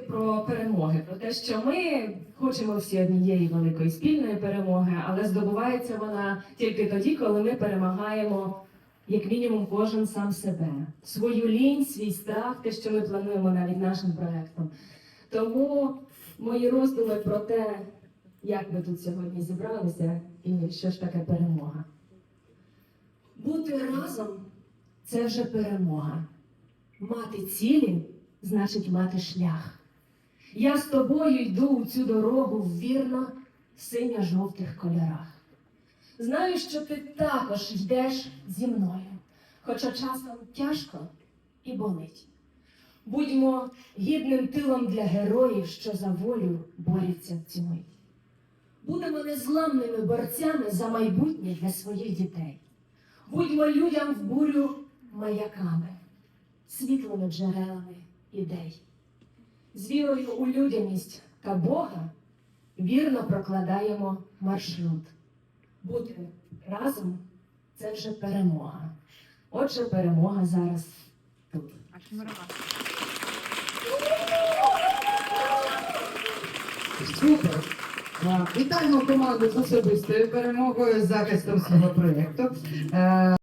про перемоги, про те, що ми хочемо всі однієї великої спільної перемоги, але здобувається вона тільки тоді, коли ми перемагаємо, як мінімум, кожен сам себе, свою лінь, свій страх, те, що ми плануємо навіть нашим проектом. Тому мої роздуми про те, як ми тут сьогодні зібралися, і що ж таке перемога. Бути разом це вже перемога. Мати цілі значить мати шлях. Я з тобою йду у цю дорогу в вірно синьо-жовтих кольорах. Знаю, що ти також йдеш зі мною, хоча часом тяжко і болить. Будьмо гідним тилом для героїв, що за волю борються в цю. Будемо незламними борцями за майбутнє для своїх дітей. Будьмо людям в бурю маяками, світлими джерелами ідей. З вірою у людяність та Бога вірно прокладаємо маршрут. Бути разом це вже перемога. Отже, перемога зараз тут. Супер! Вітаємо команду з особистою перемогою, з захистом свого проєкту. Е,